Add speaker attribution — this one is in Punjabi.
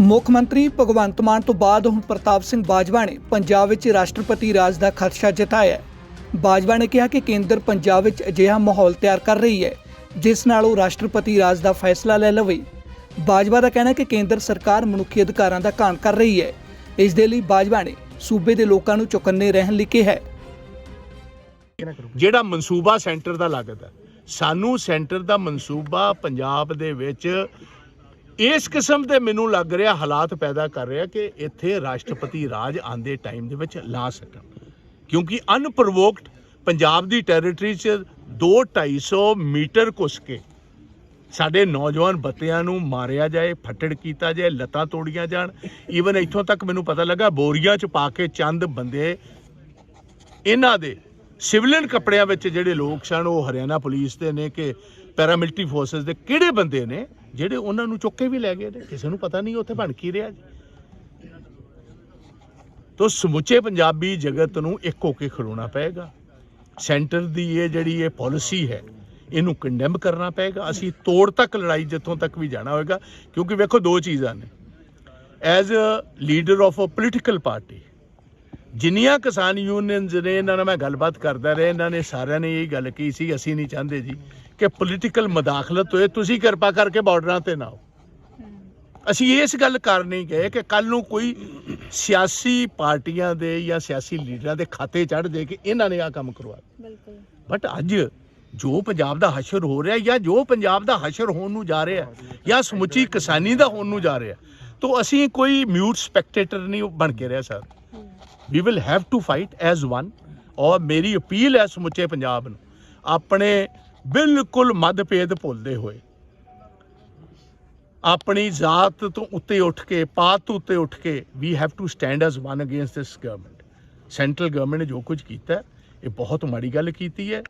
Speaker 1: ਮੁੱਖ ਮੰਤਰੀ ਭਗਵੰਤ ਮਾਨ ਤੋਂ ਬਾਅਦ ਹੁਣ ਪ੍ਰਤਾਪ ਸਿੰਘ ਬਾਜਵਾ ਨੇ ਪੰਜਾਬ ਵਿੱਚ ਰਾਸ਼ਟਰਪਤੀ ਰਾਜ ਦਾ ਖਦਸ਼ਾ ਜਤਾਇਆ ਬਾਜਵਾ ਨੇ ਕਿਹਾ ਕਿ ਕੇਂਦਰ ਪੰਜਾਬ ਵਿੱਚ ਅਜਿਹਾ ਮਾਹੌਲ ਤਿਆਰ ਕਰ ਰਹੀ ਹੈ, ਜਿਸ ਨਾਲ ਉਹ ਰਾਸ਼ਟਰਪਤੀ ਰਾਜ ਦਾ ਫੈਸਲਾ ਲੈ ਲਵੇ। ਬਾਜਵਾ ਦਾ ਕਹਿਣਾ ਹੈ ਕਿ ਕੇਂਦਰ ਸਰਕਾਰ ਮਨੁੱਖੀ ਅਧਿਕਾਰਾਂ ਦਾ ਘਾਣ ਕਰ ਰਹੀ ਹੈ। ਇਸ ਦੇ ਲਈ ਬਾਜਵਾ ਨੇ ਸੂਬੇ ਦੇ ਲੋਕਾਂ ਨੂੰ ਚੁਕੰਨੇ ਰਹਿਣ ਲਈ ਕਿਹਾ ਹੈ।
Speaker 2: ਜਿਹੜਾ ਮਨਸੂਬਾ ਸੈਂਟਰ ਦਾ ਲੱਗਦਾ ਸਾਨੂੰ ਸੈਂਟਰ ਦਾ ਮਨਸੂਬਾ ਪੰਜਾਬ ਦੇ ਵਿੱਚ ਇਸ ਕਿਸਮ ਦੇ ਮੈਨੂੰ ਲੱਗ ਰਿਹਾ, ਹਾਲਾਤ ਪੈਦਾ ਕਰ ਰਿਹਾ ਕਿ ਇੱਥੇ ਰਾਸ਼ਟਰਪਤੀ ਰਾਜ ਆਂਦੇ ਟਾਈਮ ਦੇ ਵਿੱਚ ਲਾ ਸਕਣ। ਕਿਉਂਕਿ ਅਨਪ੍ਰੋਵੋਕਡ ਪੰਜਾਬ ਦੀ ਟੈਰੀਟਰੀ 'ਚ 2-250 ਮੀਟਰ ਘੁਸ ਕੇ ਸਾਡੇ ਨੌਜਵਾਨ ਬੱਤਿਆਂ ਨੂੰ ਮਾਰਿਆ ਜਾਏ, ਫੱਟੜ ਕੀਤਾ ਜਾਏ, ਲੱਤਾਂ ਤੋੜੀਆਂ ਜਾਣ। ਈਵਨ ਇੱਥੋਂ ਤੱਕ ਮੈਨੂੰ ਪਤਾ ਲੱਗਾ, ਬੋਰੀਆਂ 'ਚ ਪਾ ਕੇ ਚੰਦ ਬੰਦੇ, ਇਹਨਾਂ ਦੇ ਸਿਵਲਨ ਕੱਪੜਿਆਂ ਵਿੱਚ ਜਿਹੜੇ ਲੋਕ ਸਨ, ਉਹ ਹਰਿਆਣਾ ਪੁਲਿਸ ਦੇ ਨੇ ਕਿ ਪੈਰਾਮਿਲਟਰੀ ਫੋਰਸਸ ਦੇ ਕਿਹੜੇ ਬੰਦੇ ਨੇ ਜਿਹੜੇ ਉਹਨਾਂ ਨੂੰ ਚੁੱਕ ਕੇ ਵੀ ਲੈ ਗਏ ਨੇ? ਕਿਸੇ ਨੂੰ ਪਤਾ ਨਹੀਂ, ਉੱਥੇ ਬਣ ਕੀ ਰਿਹਾ ਜੀ। ਤੋ ਸਮੁੱਚੇ ਪੰਜਾਬੀ ਜਗਤ ਨੂੰ ਇੱਕ ਹੋ ਕੇ ਖਲੋਣਾ ਪਏਗਾ। ਸੈਂਟਰ ਦੀ ਇਹ ਜਿਹੜੀ ਇਹ ਪਾਲਿਸੀ ਹੈ, ਇਹਨੂੰ ਕੰਡੈਮ ਕਰਨਾ ਪਏਗਾ। ਅਸੀਂ ਤੋੜ ਤੱਕ ਲੜਾਈ ਜਿੱਥੋਂ ਤੱਕ ਵੀ ਜਾਣਾ ਹੋਏਗਾ, ਕਿਉਂਕਿ ਵੇਖੋ ਦੋ ਚੀਜ਼ਾਂ ਨੇ। As a leader of a political party ਜਿੰਨੀਆਂ ਕਿਸਾਨ ਯੂਨੀਅਨਸ ਨੇ ਇਹਨਾਂ ਨਾਲ ਮੈਂ ਗੱਲਬਾਤ ਕਰਦਾ ਰਿਹਾ ਇਹਨਾਂ ਨੇ ਸਾਰਿਆਂ ਨੇ ਇਹ ਗੱਲ ਕਹੀ ਸੀ ਅਸੀਂ ਨਹੀਂ ਚਾਹੁੰਦੇ ਜੀ ਕਿ ਪੋਲੀਟੀਕਲ ਮਦਾਖਲਤ ਹੋਏ ਤੁਸੀਂ ਕਿਰਪਾ ਕਰਕੇ ਬਾਰਡਰਾਂ ਤੇ ਨਾ ਆਓ। ਅਸੀਂ ਇਸ ਗੱਲ ਕਰ ਨਹੀਂ ਗਏ ਕਿ ਕੱਲ ਨੂੰ ਕੋਈ ਸਿਆਸੀ ਪਾਰਟੀਆਂ ਦੇ ਜਾਂ ਸਿਆਸੀ ਲੀਡਰਾਂ ਦੇ ਖਾਤੇ ਚੜ ਜੇ ਕਿ ਇਹਨਾਂ ਨੇ ਆ ਕੰਮ ਕਰਵਾ
Speaker 3: ਬਿਲਕੁਲ।
Speaker 2: ਬਟ ਅੱਜ ਜੋ ਪੰਜਾਬ ਦਾ ਹਸ਼ਰ ਹੋ ਰਿਹਾ ਜਾਂ ਜੋ ਪੰਜਾਬ ਦਾ ਹਸ਼ਰ ਹੋਣ ਨੂੰ ਜਾ ਰਿਹਾ ਜਾਂ ਸਮੁੱਚੀ ਕਿਸਾਨੀ ਦਾ ਹੋਣ ਨੂੰ ਜਾ ਰਿਹਾ ਤੋਂ ਅਸੀਂ ਕੋਈ ਮਿਊਟ ਸਪੈਕਟੇਟਰ ਨਹੀਂ ਬਣ ਕੇ ਰਿਹਾ sir. We will have to fight as one ਔਰ ਮੇਰੀ ਅਪੀਲ ਹੈ ਸਮੁੱਚੇ ਪੰਜਾਬ ਨੂੰ, ਆਪਣੇ ਬਿਲਕੁਲ ਮਤਭੇਦ ਭੁੱਲਦੇ ਹੋਏ, ਆਪਣੀ ਜ਼ਾਤ ਤੋਂ ਉੱਤੇ ਉੱਠ ਕੇ, ਪਾਤ ਤੋਂ ਉੱਤੇ ਉੱਠ ਕੇ we have to stand as one against this government central government ਨੇ ਜੋ ਕੁਝ ਕੀਤਾ, ਇਹ ਬਹੁਤ ਮਾੜੀ ਗੱਲ ਕੀਤੀ ਹੈ।